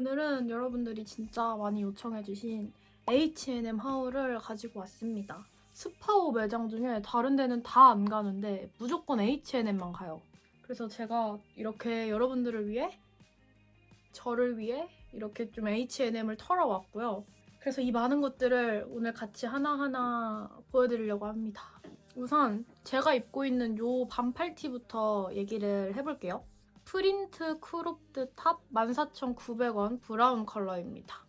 오늘은 여러분들이 진짜 많이 요청해주신 H&M 하울을 가지고 왔습니다. 스파오 매장 중에 다른 데는 다 안 가는데 무조건 H&M만 가요. 그래서 제가 이렇게 여러분들을 위해 저를 위해 이렇게 좀 H&M을 털어왔고요. 그래서 이 많은 것들을 오늘 같이 하나하나 보여드리려고 합니다. 우선 제가 입고 있는 요 반팔티부터 얘기를 해볼게요. 프린트 크롭드 탑 14,900원 브라운 컬러입니다.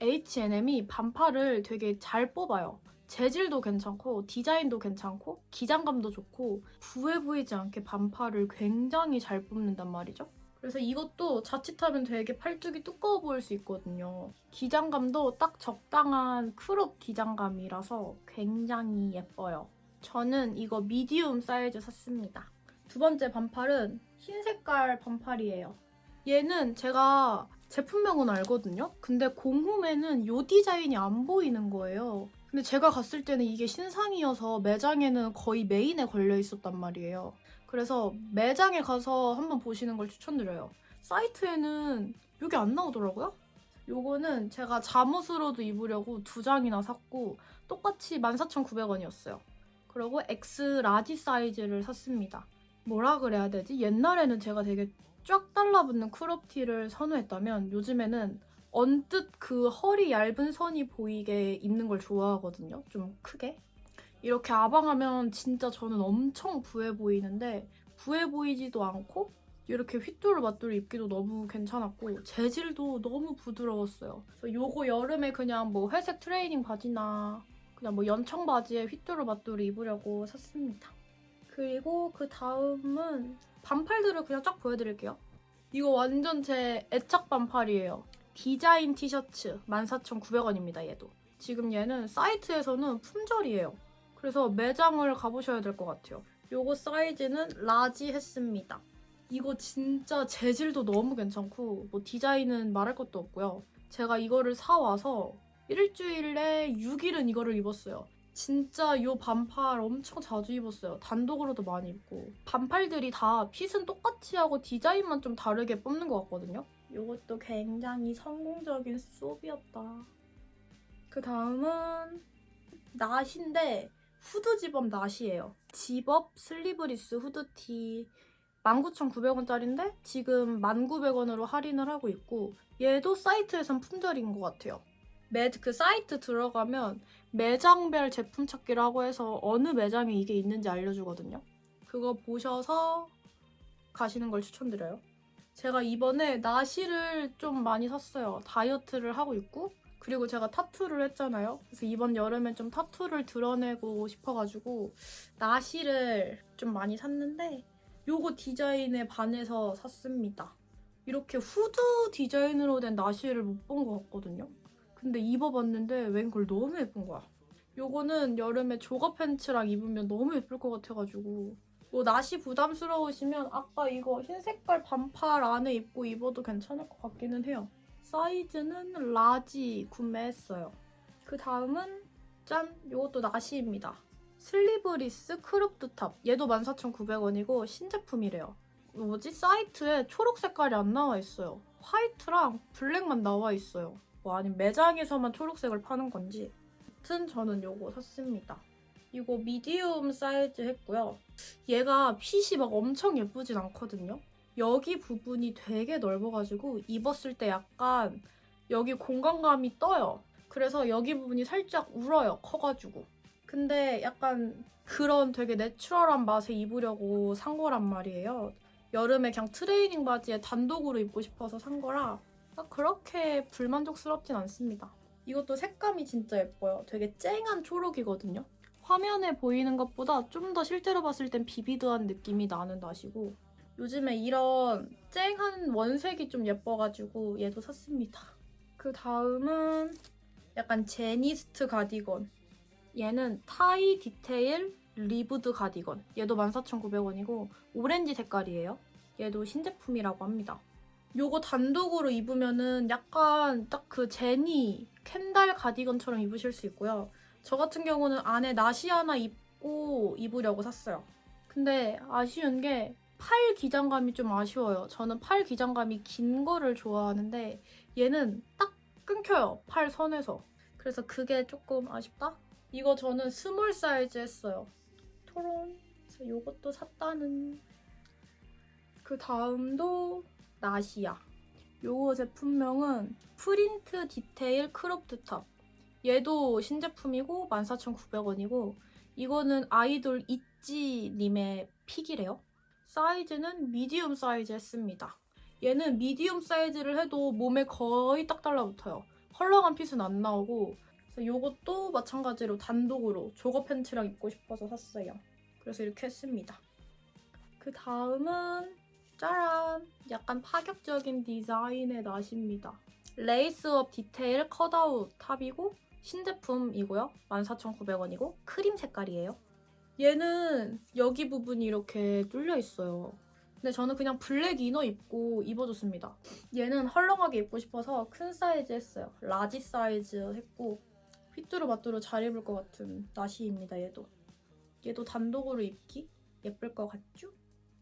H&M이 반팔을 되게 잘 뽑아요. 재질도 괜찮고 디자인도 괜찮고 기장감도 좋고 부해 보이지 않게 반팔을 굉장히 잘 뽑는단 말이죠. 그래서 이것도 자칫하면 되게 팔뚝이 두꺼워 보일 수 있거든요. 기장감도 딱 적당한 크롭 기장감이라서 굉장히 예뻐요. 저는 이거 미디움 사이즈 샀습니다. 두 번째 반팔은 흰 색깔 반팔이에요. 얘는 제가 제품명은 알거든요. 근데 공홈에는 이 디자인이 안 보이는 거예요. 근데 제가 갔을 때는 이게 신상이어서 매장에는 거의 메인에 걸려 있었단 말이에요. 그래서 매장에 가서 한번 보시는 걸 추천드려요. 사이트에는 이게 안 나오더라고요. 요거는 제가 잠옷으로도 입으려고 두 장이나 샀고 똑같이 14,900원이었어요. 그리고 X 라지 사이즈를 샀습니다. 뭐라 그래야 되지? 옛날에는 제가 되게 쫙 달라붙는 크롭티를 선호했다면 요즘에는 언뜻 그 허리 얇은 선이 보이게 입는 걸 좋아하거든요. 좀 크게. 이렇게 아방하면 진짜 저는 엄청 부해 보이는데 부해 보이지도 않고 이렇게 휘뚜루마뚜루 입기도 너무 괜찮았고 재질도 너무 부드러웠어요. 그래서 요거 여름에 그냥 뭐 회색 트레이닝 바지나 그냥 뭐 연청 바지에 휘뚜루마뚜루 입으려고 샀습니다. 그리고 그 다음은 반팔들을 그냥 쫙 보여드릴게요. 이거 완전 제 애착 반팔이에요. 디자인 티셔츠 14,900원입니다, 얘도. 지금 얘는 사이트에서는 품절이에요. 그래서 매장을 가보셔야 될 것 같아요. 요거 사이즈는 라지 했습니다. 이거 진짜 재질도 너무 괜찮고 뭐 디자인은 말할 것도 없고요. 제가 이거를 사와서 일주일에 6일은 이거를 입었어요. 진짜 이 반팔 엄청 자주 입었어요. 단독으로도 많이 입고. 반팔들이 다 핏은 똑같이 하고 디자인만 좀 다르게 뽑는 것 같거든요. 이것도 굉장히 성공적인 수업이었다. 그 다음은 낫인데 후드 집업 낫이에요. 집업 슬리브리스 후드티 19,900원짜리인데 지금 1,900원으로 할인을 하고 있고 얘도 사이트에선 품절인 것 같아요. 매, 그 사이트 들어가면 매장별 제품 찾기라고 해서 어느 매장에 이게 있는지 알려주거든요. 그거 보셔서 가시는 걸 추천드려요. 제가 이번에 나시를 좀 많이 샀어요. 다이어트를 하고 있고 그리고 제가 타투를 했잖아요. 그래서 이번 여름에 좀 타투를 드러내고 싶어가지고 나시를 좀 많이 샀는데 요거 디자인에 반해서 샀습니다. 이렇게 후드 디자인으로 된 나시를 못 본 것 같거든요. 근데 입어봤는데 웬 걸 너무 예쁜 거야. 요거는 여름에 조거 팬츠랑 입으면 너무 예쁠 것 같아가지고 뭐 나시 부담스러우시면 아까 이거 흰 색깔 반팔 안에 입고 입어도 괜찮을 것 같기는 해요. 사이즈는 라지 구매했어요. 그 다음은 짠! 요것도 나시입니다. 슬리브리스 크롭드 탑. 얘도 14,900원이고 신제품이래요. 뭐지? 사이트에 초록 색깔이 안 나와 있어요. 화이트랑 블랙만 나와 있어요. 뭐 아니 매장에서만 초록색을 파는 건지. 아무튼 저는 요거 샀습니다. 이거 미디움 사이즈 했고요. 얘가 핏이 막 엄청 예쁘진 않거든요. 여기 부분이 되게 넓어가지고 입었을 때 약간 여기 공간감이 떠요. 그래서 여기 부분이 살짝 울어요. 커가지고. 근데 약간 그런 되게 내추럴한 맛에 입으려고 산 거란 말이에요. 여름에 그냥 트레이닝 바지에 단독으로 입고 싶어서 산 거라 그렇게 불만족스럽진 않습니다. 이것도 색감이 진짜 예뻐요. 되게 쨍한 초록이거든요. 화면에 보이는 것보다 좀 더 실제로 봤을 땐 비비드한 느낌이 나는 낫이고 요즘에 이런 쨍한 원색이 좀 예뻐가지고 얘도 샀습니다. 그 다음은 약간 제니스트 가디건. 얘는 타이 디테일 리브드 가디건. 얘도 14,900원이고 오렌지 색깔이에요. 얘도 신제품이라고 합니다. 요거 단독으로 입으면은 약간 딱 그 제니 캔달 가디건처럼 입으실 수 있고요. 저 같은 경우는 안에 나시 하나 입고 입으려고 샀어요. 근데 아쉬운 게 팔 기장감이 좀 아쉬워요. 저는 팔 기장감이 긴 거를 좋아하는데 얘는 딱 끊겨요. 팔 선에서. 그래서 그게 조금 아쉽다? 이거 저는 스몰 사이즈 했어요. 토론. 요것도 샀다는. 그 다음도 나시야. 요거 제품명은 프린트 디테일 크롭트 탑. 얘도 신제품이고 14,900원이고 이거는 아이돌 있지님의 픽이래요. 사이즈는 미디움 사이즈 했습니다. 얘는 미디움 사이즈를 해도 몸에 거의 딱 달라붙어요. 헐렁한 핏은 안 나오고 그래서 요것도 마찬가지로 단독으로 조거 팬츠랑 입고 싶어서 샀어요. 그래서 이렇게 했습니다. 그 다음은 짜란! 약간 파격적인 디자인의 나시입니다. 레이스업 디테일 컷아웃 탑이고 신제품이고요. 14,900원이고 크림 색깔이에요. 얘는 여기 부분이 이렇게 뚫려 있어요. 근데 저는 그냥 블랙 이너 입고 입어줬습니다. 얘는 헐렁하게 입고 싶어서 큰 사이즈 했어요. 라지 사이즈 했고 휘뚜루마뚜루 잘 입을 것 같은 나시입니다. 얘도. 얘도 단독으로 입기 예쁠 것 같죠?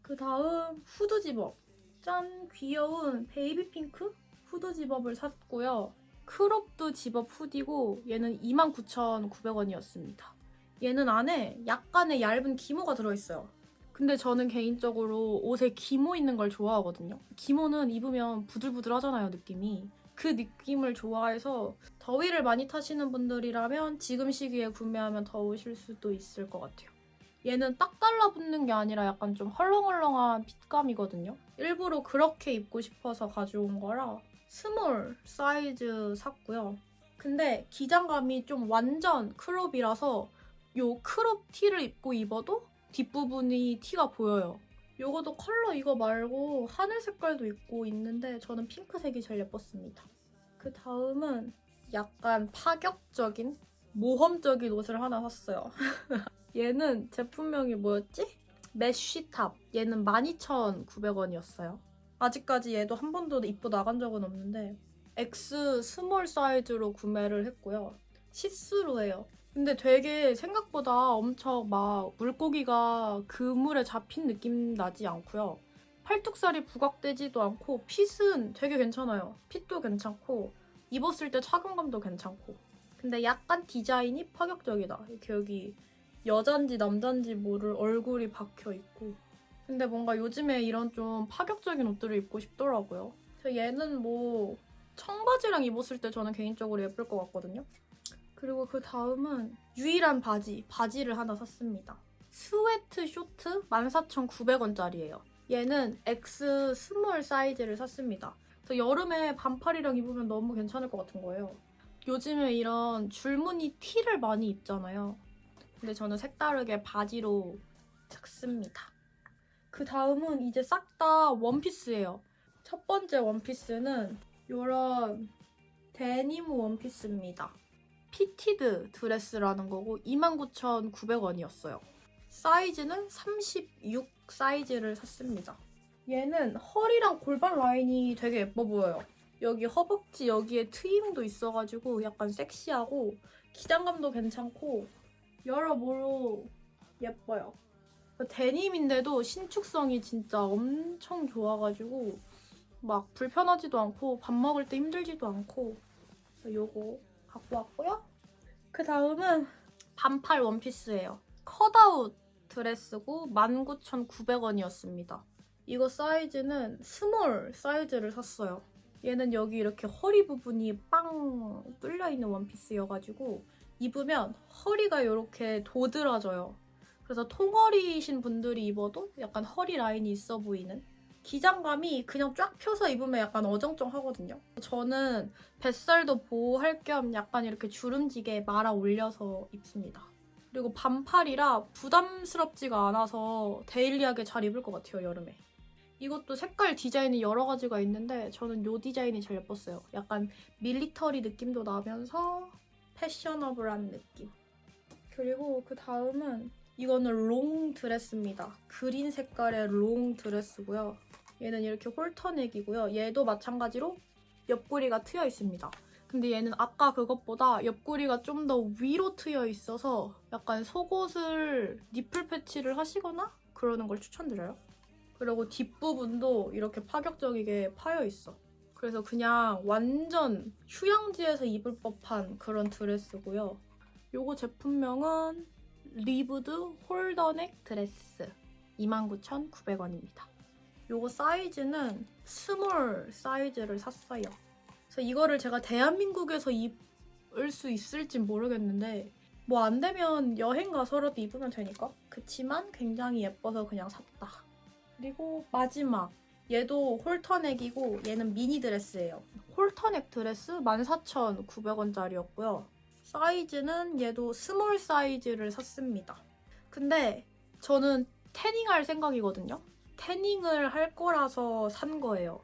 그 다음 후드 집업. 짠! 귀여운 베이비 핑크 후드 집업을 샀고요. 크롭도 집업 후디고 얘는 29,900원이었습니다. 얘는 안에 약간의 얇은 기모가 들어있어요. 근데 저는 개인적으로 옷에 기모 있는 걸 좋아하거든요. 기모는 입으면 부들부들하잖아요, 느낌이. 그 느낌을 좋아해서 더위를 많이 타시는 분들이라면 지금 시기에 구매하면 더우실 수도 있을 것 같아요. 얘는 딱 달라붙는 게 아니라 약간 좀 헐렁헐렁한 핏감이거든요. 일부러 그렇게 입고 싶어서 가져온 거라 스몰 사이즈 샀고요. 근데 기장감이 좀 완전 크롭이라서 요 크롭 티를 입고 입어도 뒷부분이 티가 보여요. 요거도 컬러 이거 말고 하늘 색깔도 있고 있는데 저는 핑크색이 제일 예뻤습니다. 그 다음은 약간 파격적인 모험적인 옷을 하나 샀어요. 얘는 제품명이 뭐였지? 메쉬탑. 얘는 12,900원이었어요. 아직까지 얘도 한 번도 입고 나간 적은 없는데 X 스몰 사이즈로 구매를 했고요. 시스루예요. 근데 되게 생각보다 엄청 막 물고기가 그물에 잡힌 느낌 나지 않고요. 팔뚝살이 부각되지도 않고 핏은 되게 괜찮아요. 핏도 괜찮고 입었을 때 착용감도 괜찮고. 근데 약간 디자인이 파격적이다. 이렇게 여기 여잔지 남잔지 모를 얼굴이 박혀 있고. 근데 뭔가 요즘에 이런 좀 파격적인 옷들을 입고 싶더라고요. 얘는 뭐 청바지랑 입었을 때 저는 개인적으로 예쁠 것 같거든요. 그리고 그 다음은 유일한 바지, 바지를 하나 샀습니다. 스웨트 쇼트 14,900원짜리예요. 얘는 X 스몰 사이즈를 샀습니다. 그래서 여름에 반팔이랑 입으면 너무 괜찮을 것 같은 거예요. 요즘에 이런 줄무늬 티를 많이 입잖아요. 근데 저는 색다르게 바지로 샀습니다. 그 다음은 이제 싹 다 원피스예요. 첫 번째 원피스는 이런 데님 원피스입니다. 피티드 드레스라는 거고 29,900원이었어요. 사이즈는 36 사이즈를 샀습니다. 얘는 허리랑 골반 라인이 되게 예뻐 보여요. 여기 허벅지 여기에 트임도 있어가지고 약간 섹시하고 기장감도 괜찮고 여러모로 예뻐요. 데님인데도 신축성이 진짜 엄청 좋아가지고 막 불편하지도 않고 밥 먹을 때 힘들지도 않고 요거 갖고 왔고요. 그 다음은 반팔 원피스예요. 컷아웃 드레스고 19,900원이었습니다. 이거 사이즈는 스몰 사이즈를 샀어요. 얘는 여기 이렇게 허리 부분이 빵 뚫려 있는 원피스여가지고 입으면 허리가 이렇게 도드라져요. 그래서 통허리이신 분들이 입어도 약간 허리 라인이 있어 보이는 기장감이 그냥 쫙 펴서 입으면 약간 어정쩡하거든요. 저는 뱃살도 보호할 겸 약간 이렇게 주름지게 말아 올려서 입습니다. 그리고 반팔이라 부담스럽지가 않아서 데일리하게 잘 입을 것 같아요, 여름에. 이것도 색깔 디자인이 여러 가지가 있는데 저는 이 디자인이 제일 예뻤어요. 약간 밀리터리 느낌도 나면서 패셔너블한 느낌. 그리고 그 다음은 이거는 롱 드레스입니다. 그린 색깔의 롱 드레스고요. 얘는 이렇게 홀터넥이고요. 얘도 마찬가지로 옆구리가 트여 있습니다. 근데 얘는 아까 그것보다 옆구리가 좀 더 위로 트여 있어서 약간 속옷을 니플 패치를 하시거나 그러는 걸 추천드려요. 그리고 뒷부분도 이렇게 파격적이게 파여 있어. 그래서 그냥 완전 휴양지에서 입을 법한 그런 드레스고요. 요거 제품명은 리브드 홀더넥 드레스 29,900원입니다. 요거 사이즈는 스몰 사이즈를 샀어요. 그래서 이거를 제가 대한민국에서 입을 수 있을지 모르겠는데 뭐 안 되면 여행 가서라도 입으면 되니까. 그치만 굉장히 예뻐서 그냥 샀다. 그리고 마지막 얘도 홀터넥이고 얘는 미니 드레스예요. 홀터넥 드레스 14,900원짜리였고요. 사이즈는 얘도 스몰 사이즈를 샀습니다. 근데 저는 태닝할 생각이거든요. 태닝을 할 거라서 산 거예요.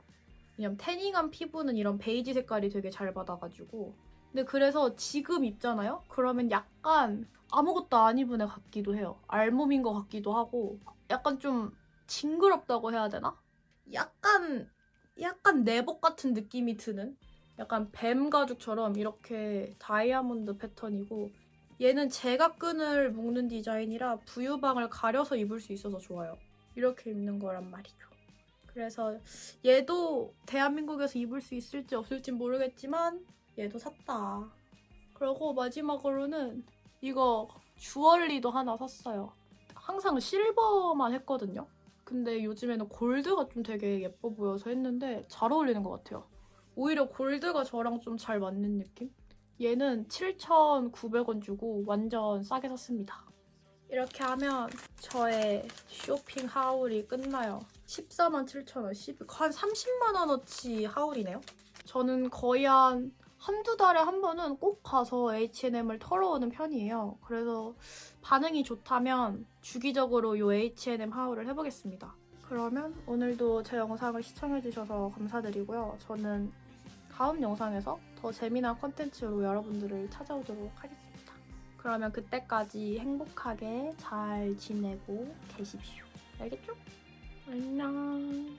왜냐면 태닝한 피부는 이런 베이지 색깔이 되게 잘 받아가지고. 근데 그래서 지금 입잖아요? 그러면 약간 아무것도 안 입은 애 같기도 해요. 알몸인 것 같기도 하고. 약간 좀 징그럽다고 해야 되나? 약간, 약간 내복 같은 느낌이 드는? 약간 뱀 가죽처럼 이렇게 다이아몬드 패턴이고 얘는 제각끈을 묶는 디자인이라 부유방을 가려서 입을 수 있어서 좋아요. 이렇게 입는 거란 말이죠. 그래서 얘도 대한민국에서 입을 수 있을지 없을지 모르겠지만 얘도 샀다. 그리고 마지막으로는 이거 주얼리도 하나 샀어요. 항상 실버만 했거든요. 근데 요즘에는 골드가 좀 되게 예뻐 보여서 했는데 잘 어울리는 것 같아요. 오히려 골드가 저랑 좀 잘 맞는 느낌? 얘는 7,900원 주고 완전 싸게 샀습니다. 이렇게 하면 저의 쇼핑 하울이 끝나요. 14만 7천 원, 10, 한 30만 원어치 하울이네요. 저는 거의 한 한두 달에 한 번은 꼭 가서 H&M을 털어오는 편이에요. 그래서 반응이 좋다면 주기적으로 이 H&M 하울을 해보겠습니다. 그러면 오늘도 제 영상을 시청해주셔서 감사드리고요. 저는 다음 영상에서 더 재미난 컨텐츠로 여러분들을 찾아오도록 하겠습니다. 그러면 그때까지 행복하게 잘 지내고 계십시오. 알겠죠? 안녕.